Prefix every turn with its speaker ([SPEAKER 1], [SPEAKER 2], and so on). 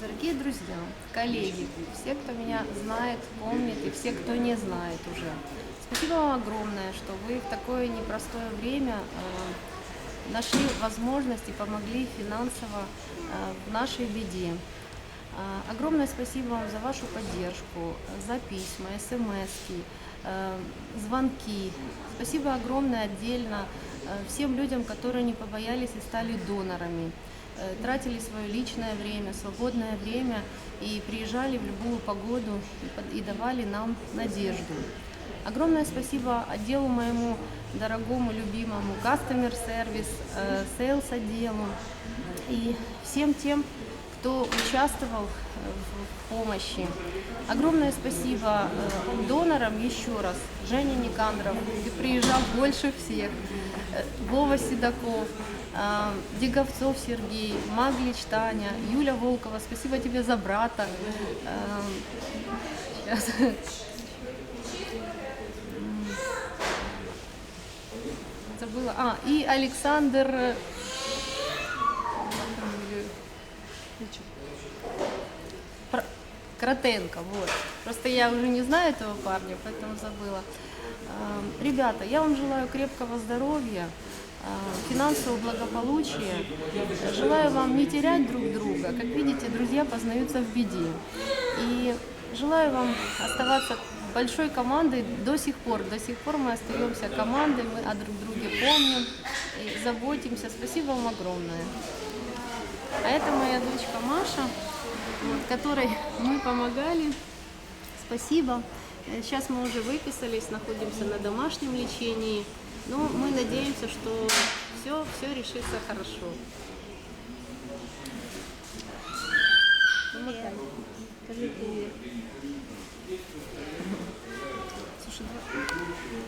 [SPEAKER 1] Дорогие друзья, коллеги, все, кто меня знает, помнит, и все, кто не знает уже. Спасибо вам огромное, что вы в такое непростое время э, нашли возможность и помогли финансово э, в нашей беде. Э, Огромное спасибо вам за вашу поддержку, за письма, смс, звонки. Спасибо огромное отдельно э, всем людям, которые не побоялись и стали донорами э, тратили свое личное время, свободное время и приезжали в любую погоду и, давали нам надежду. Огромное спасибо отделу моему дорогому, любимому, Customer Service, э, Sales отделу и всем тем, кто участвовал э, в помощи. Огромное спасибо э, донорам еще раз. Женя Никандров, ты приезжал больше всех. Э, Вова Седоков, Деговцов Сергей, Маглич Таня, Юля Волкова, спасибо тебе за брата. Сейчас. Забыла. А, и Александр Кротенко, вот. Просто я уже не знаю этого парня, поэтому забыла. Эм, Ребята, я вам желаю крепкого здоровья, э, финансового благополучия. Желаю вам не терять друг друга. Как видите, друзья познаются в беде. И желаю вам оставаться большой командой до сих пор. До сих пор мы остаемся командой, мы о друг друге помним заботимся. Спасибо вам огромное. А это моя дочка Маша, которой мы помогали. Спасибо. Сейчас мы уже выписались, находимся на домашнем лечении. Но мы надеемся, что все, все решится хорошо.